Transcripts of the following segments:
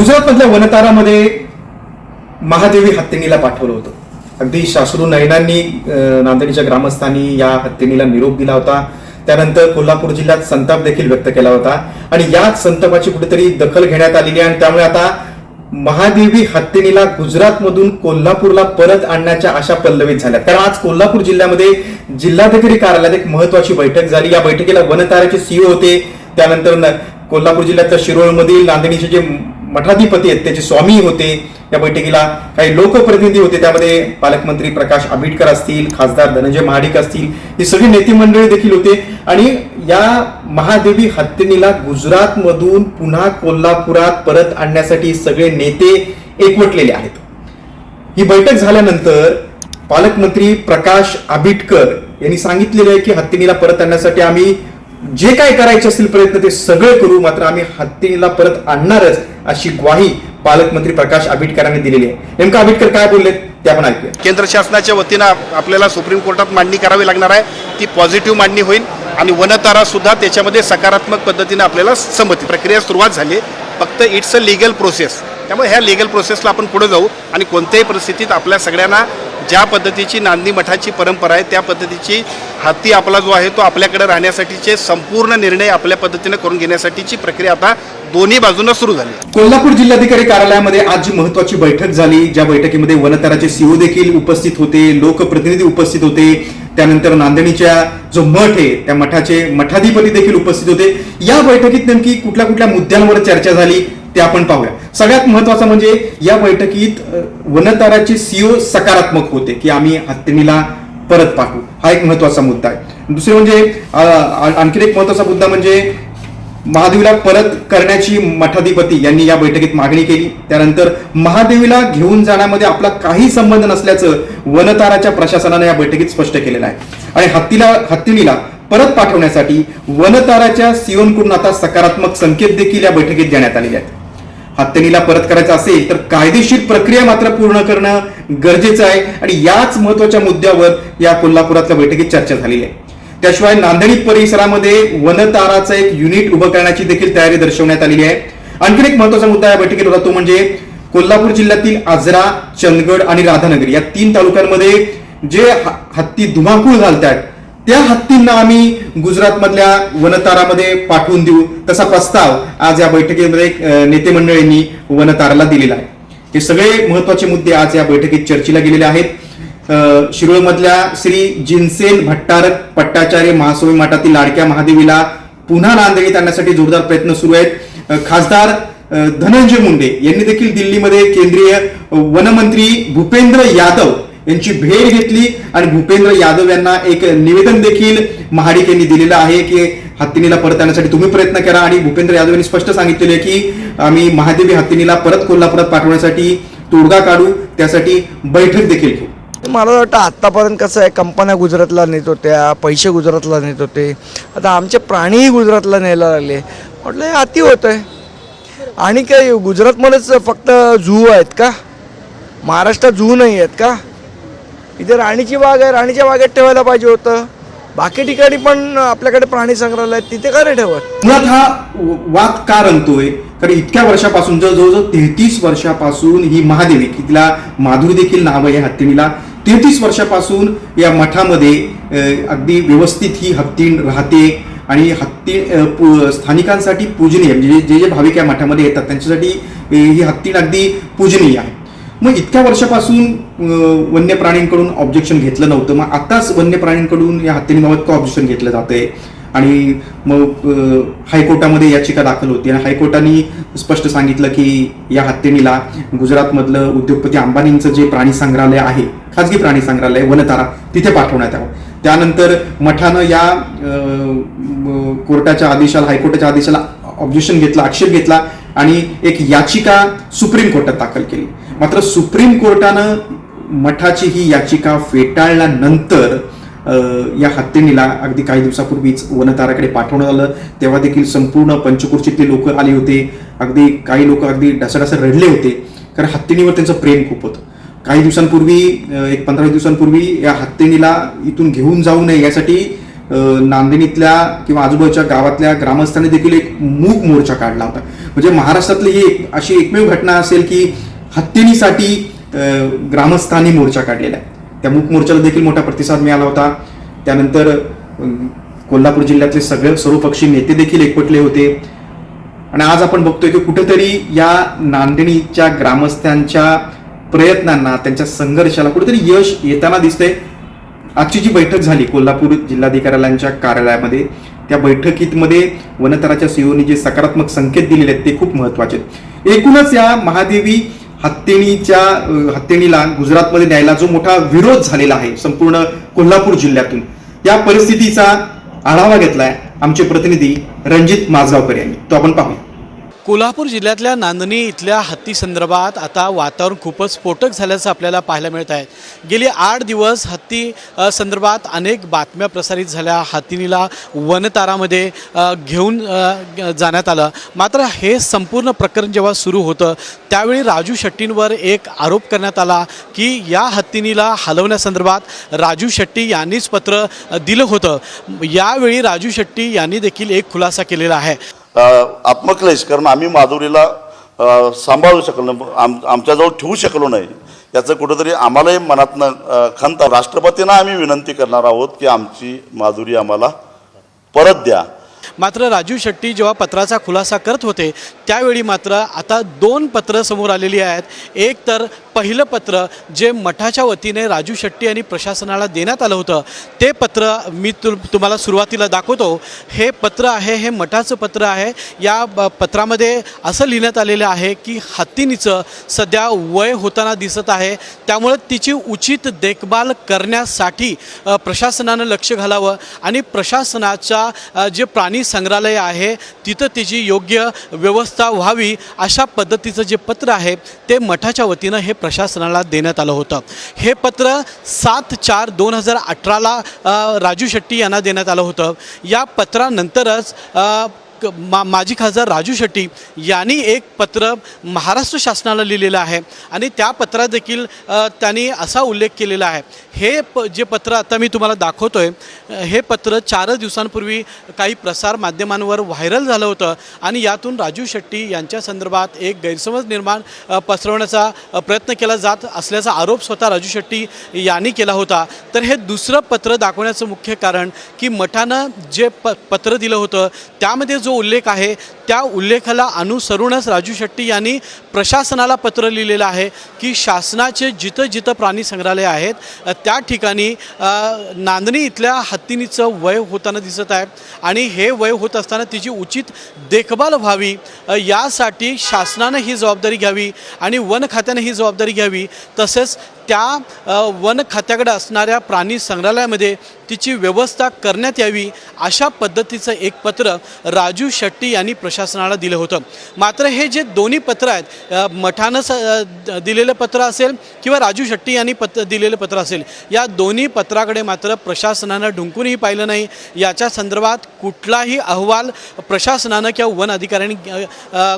गुजरातमधल्या वनतारामध्ये महादेवी हत्तीनीला पाठवलं होतं. अगदी शास्त्रू नयनांनी अं, नांदेडच्या ग्रामस्थांनी या हत्तीनीला निरोप दिला होता. त्यानंतर कोल्हापूर जिल्ह्यात संताप देखील व्यक्त केला होता. आणि याच संतापाची कुठेतरी दखल घेण्यात आलेली आणि त्यामुळे आता महादेवी हत्तीनीला गुजरातमधून कोल्हापूरला परत आणण्याच्या आशा पल्लवित झाल्या कारण आज कोल्हापूर जिल्ह्यामध्ये जिल्हाधिकारी कार्यालयात एक महत्वाची बैठक झाली. या बैठकीला वनताराचे सीओ होते. त्यानंतर न- कोल्हापूर जिल्ह्यातल्या शिरोळमधील नांदेडीचे जे मठाधिपती आहेत त्याचे स्वामी होते या बैठकीला. काही लोकप्रतिनिधी होते त्यामध्ये पालकमंत्री प्रकाश आंबेडकर असतील खासदार धनंजय महाडिक असतील. ही सगळी नेते मंडळी देखील होते. आणि या महादेवी हत्तीनीला गुजरातमधून पुन्हा कोल्हापुरात परत आणण्यासाठी सगळे नेते एकवटलेले आहेत. ही बैठक झाल्यानंतर पालकमंत्री प्रकाश आंबेडकर यांनी सांगितलेले आहे की हत्तीनीला परत आणण्यासाठी आम्ही जे काय करायचे असतील प्रयत्न ते सगळे करू. मात्र आम्ही हत्तीनीला परत आणणारच. अशी ग्वाही पालकमंत्री प्रकाश आंबेडकरांनी दिलेली आहे. नेमकं आंबेडकर काय बोलले ते आपण ऐकूया. केंद्र शासनाच्या वतीनं आपल्याला सुप्रीम कोर्टात मांडणी करावी लागणार आहे. ती पॉझिटिव्ह मांडणी होईल आणि वनतारा सुद्धा त्याच्यामध्ये सकारात्मक पद्धतीने आपल्याला संमती प्रक्रिया सुरुवात झाली फक्त इट्स अ लिगल प्रोसेस त्यामुळे ह्या लिगल प्रोसेसला आपण पुढे जाऊ आणि कोणत्याही परिस्थितीत आपल्या सगळ्यांना ज्या पद्धतीची नांदी मठाची परंपरा आहे त्या पद्धतीची हत्ती आपला जो आहे तो आपल्याकडे राहण्यासाठीचे संपूर्ण निर्णय आपल्या पद्धतीने करून घेण्यासाठीची प्रक्रिया आता दोन्ही बाजूंना सुरू झाली. कोल्हापूर जिल्हाधिकारी कार्यालयामध्ये आज जी महत्वाची बैठक झाली ज्या बैठकीमध्ये वनतराचे सीओ देखील उपस्थित होते लोकप्रतिनिधी उपस्थित होते त्यानंतर नांदणीच्या जो मठ आहे त्या मठाचे मठाधिपती देखील उपस्थित होते. या बैठकीत नेमकी कुठल्या कुठल्या मुद्द्यांवर चर्चा झाली ते आपण पाहूया. सगळ्यात महत्वाचं म्हणजे या बैठकीत वनताराचे सीओ सकारात्मक होते की आम्ही हत्तीनीला परत पाठवू. हा एक महत्त्वाचा मुद्दा आहे. दुसरे म्हणजे आणखी आणखीन एक महत्त्वाचा मुद्दा म्हणजे महादेवीला परत करण्याची मठाधिपती यांनी या बैठकीत मागणी केली. त्यानंतर महादेवीला घेऊन जाण्यामध्ये आपला काही संबंध नसल्याचं वनताराच्या प्रशासनाने या बैठकीत स्पष्ट केलेलं आहे. आणि हत्तीला हत्तीनीला परत पाठवण्यासाठी वनताराच्या सीओनकडून आता सकारात्मक संकेत देखील या बैठकीत देण्यात आलेले आहेत. हत्तीनीला परत करायचं असेल तर कायदेशीर प्रक्रिया मात्र पूर्ण करणं गरजेचं आहे. आणि याच महत्त्वाच्या मुद्द्यावर या कोल्हापुरातल्या बैठकीत चर्चा झालेली आहे. त्याशिवाय नांदेडी परिसरामध्ये वनताराचं एक युनिट उभं करण्याची देखील तयारी दर्शवण्यात आलेली आहे. आणखीन एक महत्त्वाचा मुद्दा या बैठकीत होता तो म्हणजे कोल्हापूर जिल्ह्यातील आजरा चंदगड आणि राधानगरी या तीन तालुक्यांमध्ये जे हत्ती धुमाकूळ घालतात त्या हत्तींना आम्ही गुजरातमधल्या वनतारामध्ये पाठवून देऊ तसा प्रस्ताव आज या बैठकीमध्ये नेते मंडळींनी वनताराला दिलेला आहे. हे सगळे महत्त्वाचे मुद्दे आज या बैठकीत चर्चेला गेलेले आहेत. शिरोळमधल्या श्री जिनसेन भट्टारक पट्टाचार्य महास्वामी मठातील लाडक्या महादेवीला पुन्हा नांदेडीत आणण्यासाठी जोरदार प्रयत्न सुरू आहेत. खासदार धनंजय मुंडे यांनी देखील दिल्लीमध्ये केंद्रीय वनमंत्री भूपेंद्र यादव यांची भेट घेतली आणि भूपेंद्र यादव यांना एक निवेदन देखील महाडिक यांनी दिलेलं आहे की हत्तीनीला परत आणण्यासाठी तुम्ही प्रयत्न करा आणि भूपेंद्र यादव यांनी स्पष्ट सांगितलेले की आम्ही महादेवी हत्तीनीला परत कोल्हापुरात पाठवण्यासाठी तोडगा काढू त्यासाठी बैठक देखील घेऊ. मला वाटतं आत्तापर्यंत कसं आहे कंपन्या गुजरातला नेत होत्या पैसे गुजरातला नेत होते. आता आमचे प्राणीही गुजरातला न्यायला लागले. म्हटलं हे अति होत आहे. आणि काय गुजरातमध्येच फक्त झू आहेत का? महाराष्ट्रात झू नाही आहेत का? इथे राणीची बाग आहे राणीच्या बागेत ठेवायला पाहिजे होतं. बाकी ठिकाणी पण आपल्याकडे प्राणी संग्रहालय आहेत तिथे का नाही ठेवत? मुळात हा वाद का रंगतोय? कारण इतक्या वर्षापासून जवळ जवळजवळ तेहतीस वर्षापासून ही महादेवी की तिला माधुरी देखील नाव आहे हत्तीला तेहतीस वर्षापासून या मठामध्ये अगदी व्यवस्थित ही हत्ती राहते आणि हत्ती पु- स्थानिकांसाठी पूजनीय म्हणजे जे जे भाविक या मठामध्ये येतात त्यांच्यासाठी ही हत्तीण अगदी पूजनीय आहे. मग इतक्या वर्षापासून वन्य प्राणींकडून ऑब्जेक्शन घेतलं नव्हतं. मग आताच वन्य प्राणींकडून या हत्तीबाबत का ऑब्जेक्शन घेतलं जातंय? आणि मग हायकोर्टामध्ये याचिका दाखल होती आणि हायकोर्टाने स्पष्ट सांगितलं की या हत्येला गुजरातमधलं उद्योगपती अंबानींचं जे प्राणी संग्रहालय आहे खाजगी प्राणी संग्रहालय वनतारा तिथे पाठवण्यात यावं. त्यानंतर मठानं या कोर्टाच्या आदेशाला हायकोर्टाच्या आदेशाला ऑब्जेक्शन घेतला आक्षेप घेतला आणि एक याचिका सुप्रीम कोर्टात दाखल केली. मात्र सुप्रीम कोर्टानं मठाची ही याचिका फेटाळल्यानंतर या हत्तीनीला अगदी काही दिवसापूर्वीच वनताराकडे पाठवण्यात आलं. तेव्हा देखील संपूर्ण पंचकुर्चीतले लोक आले होते. अगदी काही लोक अगदी ढसाढसा रडले होते. कारण हत्तीनीवर त्यांचं प्रेम खूप होतं. काही दिवसांपूर्वी एक पंधरा दिवसांपूर्वी या हत्तीनीला इथून घेऊन जाऊ नये यासाठी अं, नांदिणीतल्या किंवा आजूबाजूच्या गावातल्या ग्रामस्थांनी देखील एक मूक मोर्चा काढला होता. म्हणजे महाराष्ट्रातली ही एक अशी एकमेव घटना असेल की हत्तीनीसाठी ग्रामस्थांनी मोर्चा काढलेला आहे. त्या मूक मोर्चाला देखील मोठा प्रतिसाद मिळाला होता. त्यानंतर कोल्हापूर जिल्ह्यातले सगळे सर्वपक्षी नेते देखील एकवटले होते. आणि आज आपण बघतोय की कुठेतरी या नांदिणीच्या ग्रामस्थांच्या प्रयत्नांना त्यांच्या संघर्षाला कुठेतरी यश येताना दिसतंय. आजची जी बैठक झाली कोल्हापूर जिल्हाधिकाऱ्यांच्या कार्यालयामध्ये त्या बैठकीमध्ये वनतराच्या सीओनी जे सकारात्मक संकेत दिलेले आहेत ते खूप महत्त्वाचे आहेत. एकूणच या महादेवी हत्तीणीच्या अं, हत्तीणीला गुजरातमध्ये न्यायला जो मोठा विरोध झालेला आहे संपूर्ण कोल्हापूर जिल्ह्यातून या परिस्थितीचा आढावा घेतलाय आमचे प्रतिनिधी रणजित माजगावकर यांनी. तो आपण पाहूया. कोल्हापूर जिल्ह्यातल्या नांदणी इथल्या हत्ती संदर्भात आता वातावरण खूपच स्फोटक झाल्याचं आपल्याला पाहायला मिळत आहे. गेली आठ दिवस हत्ती संदर्भात अनेक बातम्या प्रसारित झाल्या. हत्तीनीला वनतारामध्ये घेऊन जाण्यात आलं. मात्र हे संपूर्ण प्रकरण जेव्हा सुरू होतं त्यावेळी राजू शेट्टींवर एक आरोप करण्यात आला की या हत्तीनीला हलवण्यासंदर्भात राजू शेट्टी यांनीच पत्र दिलं होतं. यावेळी राजू शेट्टी यांनी देखील एक खुलासा केलेला आहे. आत्मक्लेश कारण आम्ही माधुरीला सांभाळू शकलो नाही आम आमच्याजवळ ठेवू शकलो नाही. याचं कुठंतरी आम्हालाही मनातनं खंत राष्ट्रपतींना आम्ही विनंती करणार आहोत की आमची माधुरी आम्हाला परत द्या. मात्र राजू शेट्टी जेव्हा पत्राचा खुलासा करत होते त्यावेळी मात्र आता दोन पत्र समोर आलेली आहेत. एक तर पहिलं पत्र जे मठाच्या वतीने राजू शेट्टी आणि प्रशासनाला देण्यात आलं होतं ते पत्र मी तु तुम्हाला सुरुवातीला दाखवतो. हे पत्र आहे हे मठाचं पत्र आहे. या पत्रामध्ये असं लिहिण्यात आलेलं आहे की हत्तीनीचं सध्या वय होताना दिसत आहे. त्यामुळं तिची उचित देखभाल करण्यासाठी प्रशासनानं लक्ष घालावं आणि प्रशासनाच्या जे प्राणी संग्रहालय आहे तिथं तिची योग्य व्यवस्था व्हावी अशा पद्धतीचं जे पत्र आहे ते मठाच्या वतीनं हे प्रशासनाला देण्यात आलं होतं. हे पत्र सात चार दोन हजार अठराला राजू शेट्टी यांना देण्यात आलं होतं. या पत्रानंतरच क- मा माजी खासदार राजू शेट्टी यांनी एक पत्र महाराष्ट्र शासनाला लिहिलेलं आहे. आणि त्या पत्रात देखील त्यांनी असा उल्लेख केलेला आहे. हे प जे पत्र आता मी तुम्हाला दाखवतो आहे हे पत्र चारच दिवसांपूर्वी काही प्रसार माध्यमांवर व्हायरल झालं होतं. आणि यातून राजू शेट्टी यांच्या संदर्भात एक गैरसमज निर्माण पसरवण्याचा प्रयत्न केला जात असल्याचा आरोप स्वतः राजू शेट्टी यांनी केला होता. तर हे दुसरं पत्र दाखवण्याचं मुख्य कारण की मठानं जे प पत्र दिलं होतं त्यामध्ये जो उल्लेख आहे त्या उल्लेखाला अनुसरूनच राजू शेट्टी यांनी प्रशासनाला पत्र लिहिलेलं आहे की शासनाचे जिथं जिथं प्राणी संग्रहालय आहेत त्या ठिकाणी नांदणी इथल्या हत्तीनीचं वय होताना दिसत आहे आणि हे वय होत असताना तिची उचित देखभाल व्हावी यासाठी शासनानं ही जबाबदारी घ्यावी आणि वन खात्यानं ही जबाबदारी घ्यावी. तसेच त्या वन खात्याकडे असणाऱ्या प्राणी संग्रहालयामध्ये तिची व्यवस्था करण्यात यावी अशा पद्धतीचं एक पत्र राजू शेट्टी यांनी प्रशासनाला दिलं होतं. मात्र हे जे दोन्ही पत्र आहेत मठानं स दिलेलं पत्र असेल किंवा राजू शेट्टी यांनी पत्र दिलेलं पत्र असेल या दोन्ही पत्राकडे मात्र प्रशासनानं ढुंकूनही पाहिलं नाही. याच्या संदर्भात कुठलाही अहवाल प्रशासनानं किंवा वन अधिकाऱ्यांनी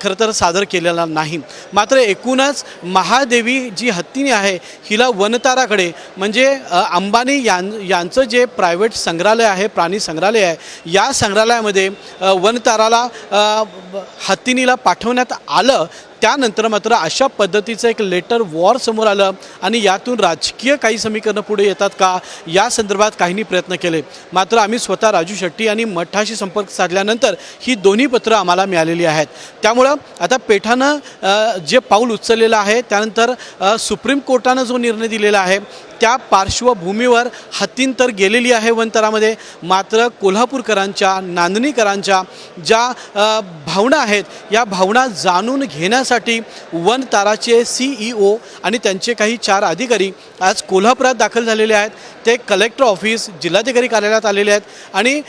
खरं तर सादर केलेला नाही. मात्र एकूणच महादेवी जी हत्तीने आहे हिला वनताराकडे म्हणजे अंबानी यां यांचं जे प्रायव्हेट संग्रहालय आहे प्राणी संग्रहालय आहे. या संग्रहालयामध्ये वनताराला हत्तीनीला पाठवण्यात आलं. त्यानंतर मात्र अशा पद्धतीचं एक लेटर वॉर समोर आलं आणि यातून राजकीय काही समीकरणं पुढे येतात का? या संदर्भात काहींनी प्रयत्न केले. मात्र आम्ही स्वतः राजू शेट्टी आणि मठाशी संपर्क साधल्यानंतर ही दोन्ही पत्रं आम्हाला मिळालेली आहेत. त्यामुळं आता पेठानं जे पाऊल उचललेलं आहे त्यानंतर सुप्रीम कोर्टानं जो निर्णय दिलेला आहे त्या पार्श्वभूमीवर हत्तींतर गेलेली आहे वनतरामध्ये मात्र कोल्हापूरकरांच्या नांदणीकरांच्या ज्या भावना आहेत या भावना जाणून घेण्यासाठी वनताराचे सी ई ओ आणि त्यांचे काही चार अधिकारी आज कोल्हापुरात दाखल झालेले आहेत. ते कलेक्टर ऑफिस जिल्हाधिकारी कार्यालयात आलेले आहेत आणि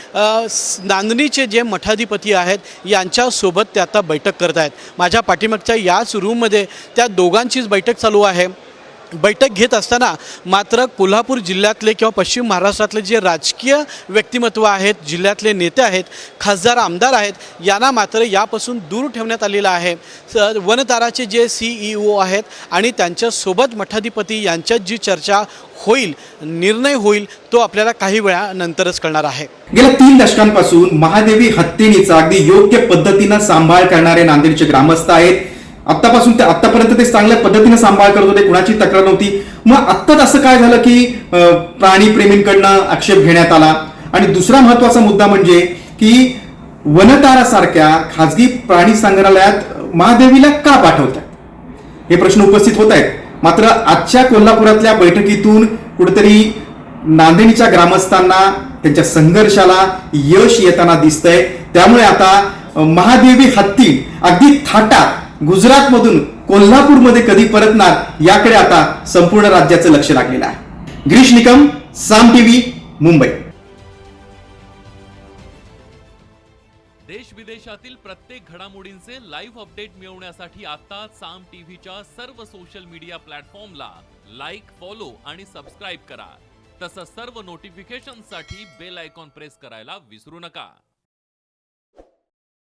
नांदणीचे जे मठाधिपती आहेत यांच्यासोबत ते आता बैठक करत आहेत. माझ्या पाठीमागच्या याच रूममध्ये त्या दोघांचीच बैठक चालू आहे. बैठक घेत असताना मात्र कोल्हापूर जिल्ह्यातले किंवा पश्चिम महाराष्ट्रातले जे राजकीय व्यक्तिमत्व आहेत जिल्ह्यातले नेते आहेत खासदार आमदार आहेत यांना मात्र यापासून दूर ठेवण्यात आलेलं आहे. वनताराचे जे सी ई ओ आहेत आणि त्यांच्यासोबत मठाधिपती यांच्यात जी चर्चा होईल निर्णय होईल तो आपल्याला काही वेळानंतरच कळणार आहे. गेल्या तीन दशकांपासून महादेवी हत्तीनीचा अगदी योग्य पद्धतीनं सांभाळ करणारे नांदेडचे ग्रामस्थ आहेत. आतापासून ते आतापर्यंत ते चांगल्या पद्धतीने सांभाळ करत होते कुणाची तक्रार नव्हती. मग आत्ताच असं काय झालं की प्राणीप्रेमींकडनं आक्षेप घेण्यात आला. आणि दुसरा महत्त्वाचा मुद्दा म्हणजे की वनतारासारख्या खाजगी प्राणी संग्रहालयात महादेवीला का पाठवतात हे प्रश्न उपस्थित होत आहेत. मात्र आजच्या कोल्हापुरातल्या बैठकीतून कुठेतरी नांदेणीच्या ग्रामस्थांना त्यांच्या संघर्षाला यश येताना दिसतंय. त्यामुळे आता महादेवी हत्ती अगदी थाटात. गुजरातमधून कोल्हापूरमध्ये कधी परतणार याकडे आता संपूर्ण राज्याचं लक्ष लागलेलं आहे. ग्रीश निकम साम टीव्ही मुंबई. देश विदेशातील प्रत्येक घडामोडींचे लाईव्ह अपडेट मिळवण्यासाठी आता साम टीव्हीच्या सर्व सोशल मीडिया प्लॅटफॉर्मला लाईक फॉलो आणि सबस्क्राईब करा. तसंच सर्व नोटिफिकेशनसाठी बेल आयकॉन प्रेस करायला विसरू नका.